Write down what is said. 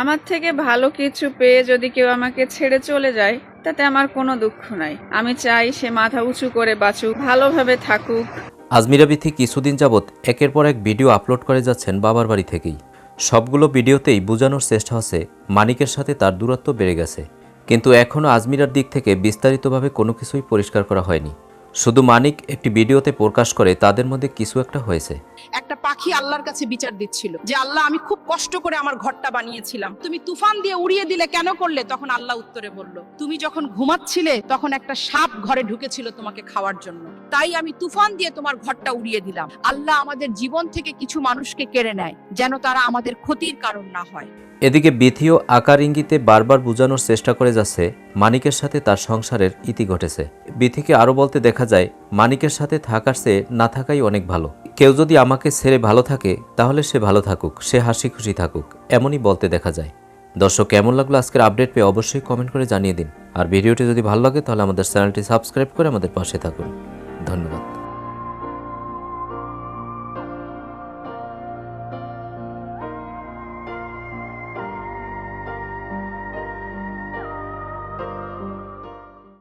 আমার থেকে ভালো কিছু পেয়ে যদি কেউ আমাকে ছেড়ে চলে যায়, তাতে আমার কোনো দুঃখ নাই। আমি চাই সে মাথা উঁচু করে বাঁচুক, ভালোভাবে থাকুক। আজমিরা বিথি কিছুদিন যাবৎ একের পর এক ভিডিও আপলোড করে যাচ্ছেন বাবার বাড়ি থেকেই। সবগুলো ভিডিওতেই বোঝানোর চেষ্টা হচ্ছে মানিকের সাথে তার দূরত্ব বেড়ে গেছে। কিন্তু এখনও আজমিরার দিক থেকে বিস্তারিতভাবে কোনো কিছুই পরিষ্কার করা হয়নি। শুধু মানিক একটি ভিডিওতে প্রকাশ করে তাদের মধ্যে কিছু একটা হয়েছে। একটা পাখি আল্লাহর কাছে বিচার দিচ্ছিল যে আল্লাহ আমি খুব কষ্ট করে আমার ঘরটা বানিয়েছিলাম। তুমি তুফান দিয়ে উড়িয়ে দিলে কেন করলে? তখন আল্লাহ উত্তরে বলল তুমি যখন ঘুমাচ্ছিলে তখন একটা সাপ ঘরে ঢুকেছিল তোমাকে খাওয়ার জন্য। তাই আমি তুফান দিয়ে তোমার ঘরটা উড়িয়ে দিলাম। আল্লাহ আমাদের জীবন থেকে কিছু মানুষকে কেড়ে নেয় যেন তারা আমাদের ক্ষতির কারণ না হয়। এদিকে বিথিও আকার ইঙ্গিতে বারবার বোঝানোর চেষ্টা করে যাচ্ছে মানিকের সাথে তার সংসারের ইতি ঘটেছে। বিথিকে আরও বলতে দেখা যায়, মানিকের সাথে থাকার সে না থাকাই অনেক ভালো। কেউ যদি আমাকে ছেড়ে ভালো থাকে, তাহলে সে ভালো থাকুক, সে হাসি খুশি থাকুক, এমনই বলতে দেখা যায়। দর্শক, কেমন লাগল আজকের আপডেট পেয়ে অবশ্যই কমেন্ট করে জানিয়ে দিন। আর ভিডিওটি যদি ভালো লাগে, তাহলে আমাদের চ্যানেলটি সাবস্ক্রাইব করে আমাদের পাশে থাকুন। ধন্যবাদ।